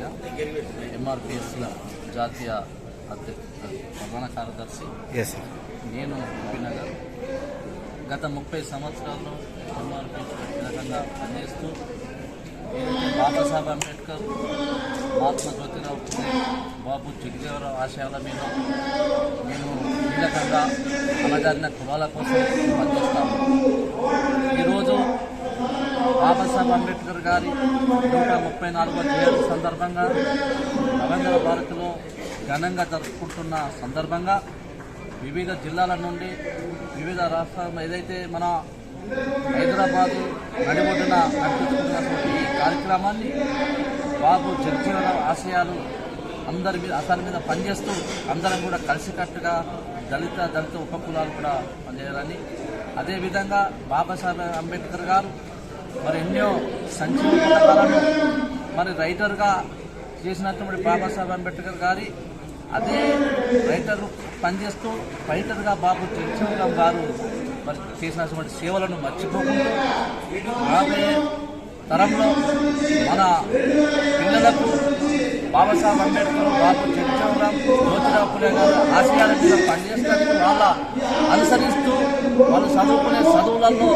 మాదిగ ఎంఆర్పిఎస్ల జాతీయ ప్రధాన కార్యదర్శి నేను నగర్ గత ముప్పై సంవత్సరాల్లో ఎంఆర్పిఎస్ కీలకంగా పనిచేస్తూ బాబాసాహెబ్ అంబేద్కర్ మహాత్మా జ్యోతిరావు బాబు జగదేవరావు ఆశయాల మీద మేము కీలకంగా అణగారిన కులాల కోసం పనిచేస్తాము ఈరోజు బాబాసాహెబ్ అంబేద్కర్ గారి నూట ముప్పై నాలుగో జయంతి సందర్భంగా రవీంద్ర భారతిలో ఘనంగా జరుపుకుంటున్న సందర్భంగా వివిధ జిల్లాల నుండి వివిధ రాష్ట్రాల్లో ఏదైతే మన హైదరాబాదు నడిబొడ్డున నడిపించుకున్నటువంటి ఈ కార్యక్రమాన్ని బాబు జగజీవనరావు ఆశయాలు అందరి మీద అతని మీద పనిచేస్తూ అందరం కూడా కలిసికట్టుగా దళిత దళిత ఉపకులాలు కూడా పనిచేయాలని. అదేవిధంగా బాబాసాహెబ్ అంబేద్కర్ గారు మరి ఎన్నో సంక్షేమ పథకాలను మరి రైటర్గా చేసినటువంటి బాబాసాహెబ్ అంబేద్కర్ గారి అదే రైటర్ పనిచేస్తూ ఫైటర్గా బాబు జగజీవనరావు గారు మరి చేసినటువంటి సేవలను మర్చిపోకుండా రాబోయే తరంలో మన పిల్లలకు బాబాసాహెబ్ అంబేద్కర్ బాబు జగజీవనరామ్ జ్యోతిరావు పులే గారు ఆశయాల మీద పనిచేసినట్టు వాళ్ళ అనుసరిస్తూ వాళ్ళు చదువుకునే చదువులలో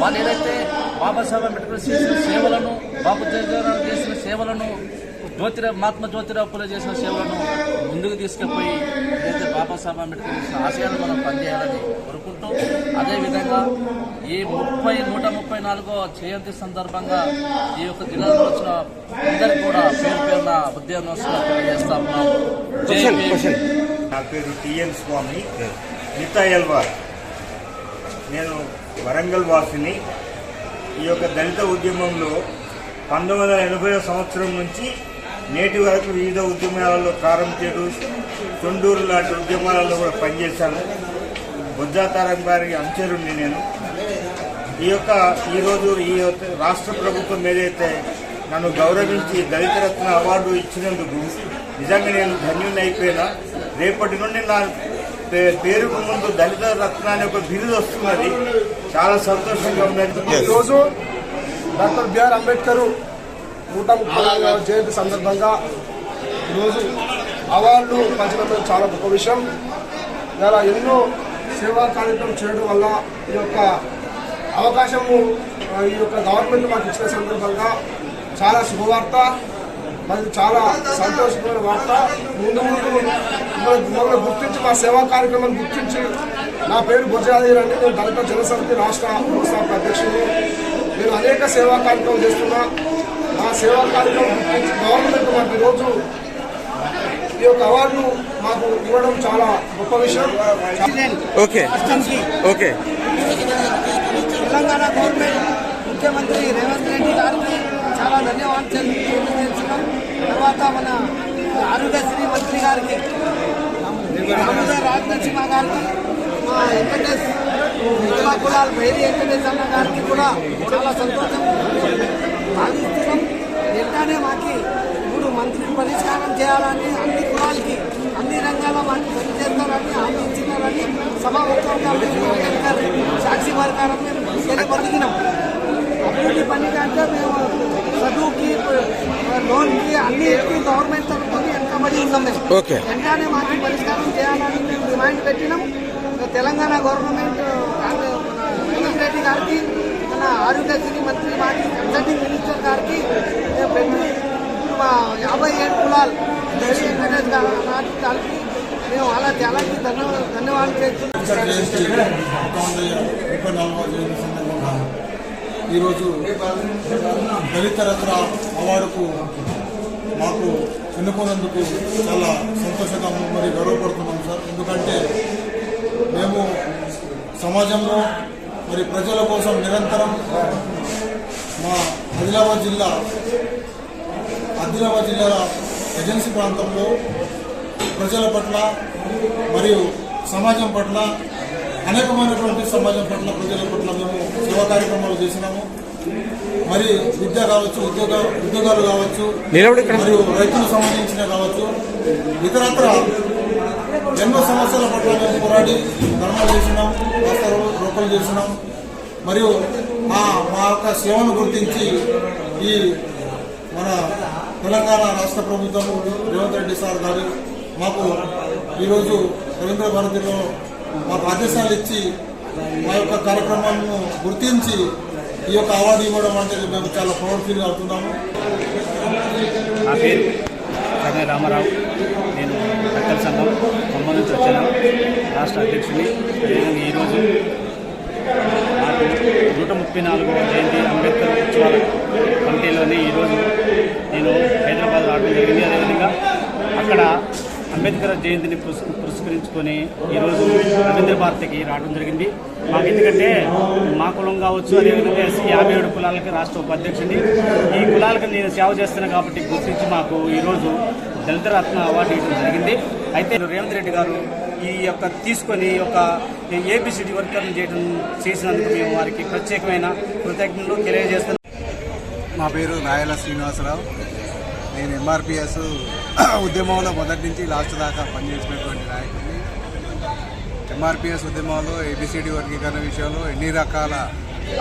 వాళ్ళు ఏదైతే బాబాసాహెబ్ అంబేద్కర్ చేసిన సేవలను బాబు జగజీవనరామ్ చేసిన సేవలను జ్యోతిరావు మహాత్మా జ్యోతిరావు పులే చేసిన సేవలను ముందుకు తీసుకుపోయి ఏదైతే బాబాసాహెబ్ అంబేద్కర్ చేసిన ఆశయాలను మనం పనిచేయాలని కోరుకుంటూ అదేవిధంగా ఈ ముప్పై నూట ముప్పై నాలుగో జయంతి సందర్భంగా ఈ యొక్క జిల్లాలో వచ్చిన అందరికీ కూడా పేరు పేరున ఉద్యోగ నమస్కారం తెలియజేస్తా ఉన్నాం నా పేరు టిఎన్ స్వామి ఎల్వార్ నేను వరంగల్ వాసిని. ఈ యొక్క దళిత ఉద్యమంలో పంతొమ్మిది వందల ఎనభై సంవత్సరం నుంచి నేటి వరకు వివిధ ఉద్యమాలలో ప్రారంభించారు తొండూరు లాంటి ఉద్యమాలలో కూడా పనిచేశాను. బుద్ధాతారం గారికి అంచరుండి నేను. ఈ యొక్క ఈరోజు ఈ యొక్క రాష్ట్ర ప్రభుత్వం ఏదైతే నన్ను గౌరవించి దళిత రత్న అవార్డు ఇచ్చినందుకు నిజంగా నేను ధన్యుని అయిపోయినా. రేపటి నుండి నా పేరుకు ముందు దళిత రత్న అనే ఒక బిరుదు వస్తున్నది. చాలా సంతోషంగా ఉన్నది ఈరోజు డాక్టర్ బిఆర్ అంబేద్కర్ నూట ముప్పై జయంతి సందర్భంగా ఈరోజు అవార్డులు పంచడం చాలా గొప్ప విషయం. ఇలా ఎన్నో సేవా కార్యక్రమం చేయడం వల్ల ఈ యొక్క అవకాశము ఈ యొక్క గవర్నమెంట్ మాకు ఇచ్చిన సందర్భంగా చాలా శుభవార్త. మరి చాలా సంతోషకరమైన వార్త. ముందు ముందు మమ్మల్ని గుర్తించి మా సేవా కార్యక్రమాన్ని గుర్తించి నా పేరు బుర్జాదీర్ అండి. నేను దళిత జనసమితి రాష్ట్ర వ్యవస్థాపక అధ్యక్షుడు నేను అనేక సేవా కార్యక్రమాలు చేస్తున్నా. ఆ సేవా కార్యక్రమం గుర్తించి గవర్నమెంట్ మాకు ఈరోజు ఈ యొక్క అవార్డు మాకు ఇవ్వడం చాలా గొప్ప విషయం. ఓకే. ఓకే. తెలంగాణ గవర్నమెంట్ ముఖ్యమంత్రి రేవంత్ రెడ్డి గారికి చాలా ధన్యవాదాలు తర్వాత మన ఆరోగ్యశ్రీ మంత్రి గారికి రామోదయ రాజనరసింహ గారికి మా వెంకటేష్ కులా కూడా భైరి వెంకటేష్ అన్న గారికి కూడా చాలా సంతోషం. భావిస్తున్నాం. వెంటనే మాకి ఇప్పుడు మంత్రి పరిష్కారం చేయాలని అన్ని కులాలకి అన్ని రంగాల్లో మాకు పనిచేస్తారని హామీ ఇచ్చినారని సభాముఖంగా మేము సాక్షి పరికారం మేము తెలియపరిచినాం అభివృద్ధి పని కంటే మేము చదువుకి లోన్కి అన్నిటికీ గవర్నమెంట్ తరఫున వెనకబడి ఉన్నాం మేము ఓకే. వెంటనే మాకు పరిష్కారం చేయాలని మేము డిమాండ్ పెట్టినాం తెలంగాణ గవర్నమెంట్ రేవంత్ రెడ్డి గారికి మన ఆరోగ్యశ్రీ మంత్రి మాజీ కన్సల్టింగ్ మినిస్టర్ గారికి మేము పెట్టి ఇప్పుడు మా యాభై ఏడు కులాలు జగన్ వెంకటేష్ గారు నాటి గారికి మేము అలా చాలా ధన్యవాదాలు ధన్యవాదాలు చేస్తున్నాం ఈరోజు దళిత రత్న అవార్డుకు మాకు ఎన్నుకున్నందుకు చాలా సంతోషంగా మరి గర్వపడుతున్నాం సార్. ఎందుకంటే మేము సమాజంలో మరి ప్రజల కోసం నిరంతరం మా ఆదిలాబాద్ జిల్లా ఆదిలాబాద్ జిల్లా ఏజెన్సీ ప్రాంతంలో ప్రజల పట్ల మరియు సమాజం పట్ల అనేకమైనటువంటి సమాజం పట్ల ప్రజల పట్ల మేము సేవా కార్యక్రమాలు చేసినాము మరి విద్య కావచ్చు ఉద్యోగ ఉద్యోగాలు కావచ్చు. మరియు రైతులకు సంబంధించిన కావచ్చు ఇతరత్ర ఎన్నో సమస్యల పట్ల మేము పోరాడి ధర్మాలు చేసినాం రాస్తా రోకలు చేసినాం మరియు ఆ మా యొక్క సేవను గుర్తించి ఈ మన తెలంగాణ రాష్ట్ర ప్రభుత్వం రేవంత్ రెడ్డి సార్ గారు మాకు ఈరోజు రవీంద్ర భారతిలో మాకు ఆదేశాలు ఇచ్చి మా యొక్క కార్యక్రమాలను గుర్తించి ఈ యొక్క అవార్డు ఇవ్వడం అనేది మేము చాలా ప్రౌడ్ ఫీల్ అవుతున్నాము నా పేరు కర్ణ రామారావు. నేను రక్కల సంఘం కొమ్మ నుంచి వచ్చాను. రాష్ట్ర అధ్యక్షుడిని. అదేవిధంగా ఈరోజు నాకు నూట ముప్పై నాలుగవ జయంతి అంబేద్కర్ ఉత్సవాల కమిటీలోనే ఈరోజు నేను హైదరాబాద్ రావడం జరిగింది. అదేవిధంగా అక్కడ అంబేద్కర్ జయంతిని పురస్కరించుకొని ఈరోజు రవీంద్ర భారతికి రావడం జరిగింది. మాకు ఎందుకంటే మా కులం కావచ్చు అదేవిధంగా ఎస్సీ యాభై ఏడు కులాలకి రాష్ట్ర ఉపాధ్యక్షుడిని. ఈ కులాలకు నేను సేవ చేస్తున్నాను కాబట్టి గుర్తించి మాకు ఈరోజు దళిత రత్న అవార్డు ఇవ్వడం జరిగింది. అయితే రేవంత్ రెడ్డి గారు ఈ యొక్క తీసుకొని ఒక ఏబిసిడి వర్కర్లు చేయడం చేసినందుకు మేము వారికి ప్రత్యేకమైన కృతజ్ఞతలు తెలియజేస్తున్నాం. మా పేరు రాయల శ్రీనివాసరావు. నేను ఎంఆర్పిఎస్ ఉద్యమంలో మొదటి నుంచి లాస్ట్ దాకా పనిచేసినటువంటి నాయకుడిని. ఎంఆర్పిఎస్ ఉద్యమంలో ఏబిసిడి వర్గీకరణ విషయంలో ఎన్ని రకాల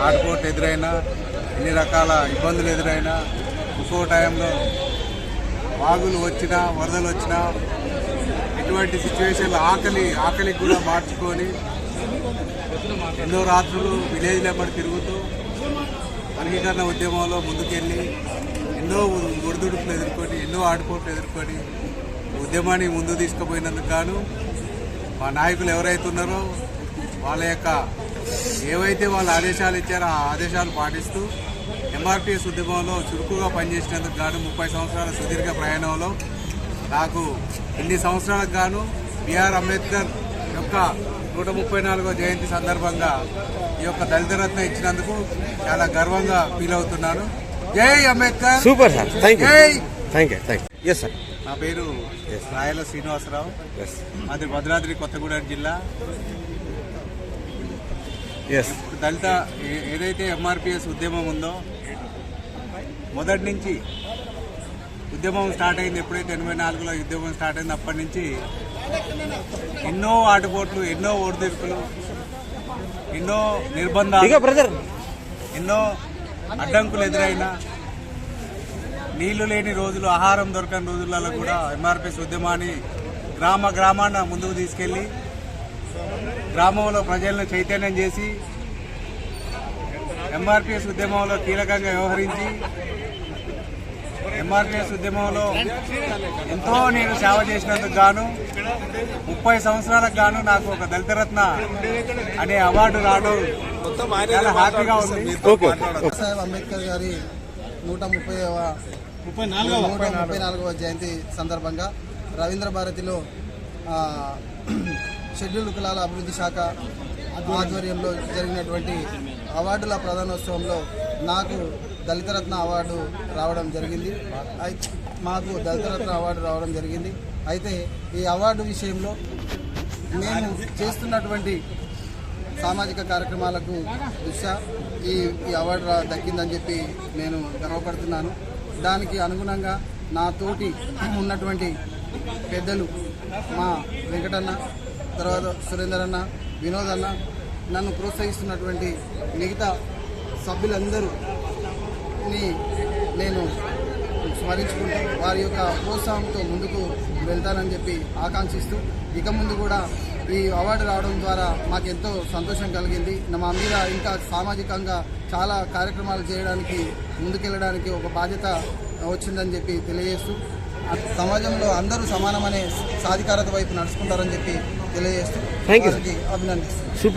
ఆటుపోటు ఎదురైనా ఎన్ని రకాల ఇబ్బందులు ఎదురైనా ఒక్కో టైంలో వాగులు వచ్చినా వరదలు వచ్చినా ఎటువంటి సిచ్యువేషన్లో ఆకలి ఆకలికి కూడా మార్చుకొని ఎన్నో రాత్రులు విలేజ్ లెంబడి తిరుగుతూ వర్గీకరణ ఉద్యమంలో ముందుకెళ్ళి ఎన్నో ఒడిదుడుకులు ఎదుర్కొని ఎన్నో ఆడుకోట్లు ఎదుర్కొని ఉద్యమాన్ని ముందు తీసుకుపోయినందుకు గాను మా నాయకులు ఎవరైతే ఉన్నారో వాళ్ళ యొక్క ఏవైతే వాళ్ళ ఆదేశాలు ఇచ్చారో ఆ ఆదేశాలు పాటిస్తూ ఎంఆర్పిఎస్ ఉద్యమంలో చురుకుగా పనిచేసినందుకు గాను ముప్పై సంవత్సరాల సుదీర్ఘ ప్రయాణంలో నాకు ఇన్ని సంవత్సరాలకు గాను బిఆర్ అంబేద్కర్ యొక్క నూట ముప్పై నాలుగో జయంతి సందర్భంగా ఈ యొక్క దళిత రత్న ఇచ్చినందుకు చాలా గర్వంగా ఫీల్ అవుతున్నాను. జై Ambedkar. Super sir. Thank you thank you thank you yes sir నా పేరు రాయల శ్రీనివాసరావు. ఎస్ మాది భద్రాద్రి కొత్తగూడెం జిల్లా. ఎస్ దళిత ఏదైతే ఎంఆర్పిఎస్ ఉద్యమం ఉందో మొదటి నుంచి ఉద్యమం స్టార్ట్ అయింది ఎప్పుడైతే ఎనభై నాలుగులో ఉద్యమం స్టార్ట్ అయింది అప్పటి నుంచి ఎన్నో ఆటుపోట్లు ఎన్నో ఓడిదిరుపులు ఎన్నో నిర్బంధాలు ఎన్నో అడ్డంకులు ఎదురైనా నీళ్ళు లేని రోజులు ఆహారం దొరకని రోజులలో కూడా ఎంఆర్పిఎస్ ఉద్యమాన్ని గ్రామ గ్రామాన ముందుకు తీసుకెళ్ళి గ్రామంలో ప్రజలను చైతన్యం చేసి ఎంఆర్పిఎస్ ఉద్యమంలో కీలకంగా వ్యవహరించి ఎంఆర్పిఎస్ ఉద్యమంలో ఎంతో నేను సేవ చేసినందుకు గాను ముప్పై సంవత్సరాలకు గాను నాకు ఒక దళితరత్న అనే అవార్డు రావడం చాలా హ్యాపీగా ఉంది. సాహెబ్ అంబేద్కర్ గారి నూట ముప్పై ముప్పై నాలుగవ నూట ముప్పై నాలుగవ జయంతి సందర్భంగా రవీంద్ర భారతిలో షెడ్యూల్డ్ కులాల అభివృద్ధి శాఖ ఆధ్వర్యంలో జరిగినటువంటి అవార్డుల ప్రధానోత్సవంలో నాకు దళితరత్న అవార్డు రావడం జరిగింది. అయితే మాకు దళితరత్న అవార్డు రావడం జరిగింది. అయితే ఈ అవార్డు విషయంలో మేము చేస్తున్నటువంటి సామాజిక కార్యక్రమాలకు దృష్ట్యా ఈ ఈ అవార్డు దక్కిందని చెప్పి నేను గర్వపడుతున్నాను. దానికి అనుగుణంగా నా తోటి ఉన్నటువంటి పెద్దలు మా వెంకటన్న తర్వాత సురేందర్ అన్న వినోద్ అన్న నన్ను ప్రోత్సహిస్తున్నటువంటి మిగతా సభ్యులందరూ నేను స్మరించుకుంటూ వారి యొక్క ప్రోత్సాహంతో ముందుకు వెళ్తానని చెప్పి ఆకాంక్షిస్తూ ఇక ముందు కూడా ఈ అవార్డు రావడం ద్వారా మాకెంతో సంతోషం కలిగింది. మా మీద ఇంకా సామాజికంగా చాలా కార్యక్రమాలు చేయడానికి ముందుకెళ్ళడానికి ఒక బాధ్యత వచ్చిందని చెప్పి తెలియజేస్తూ సమాజంలో అందరూ సమానమనే సాధికారత వైపు నడుచుకుంటారని చెప్పి తెలియజేస్తూ అభినందిస్తున్నాను. సూపర్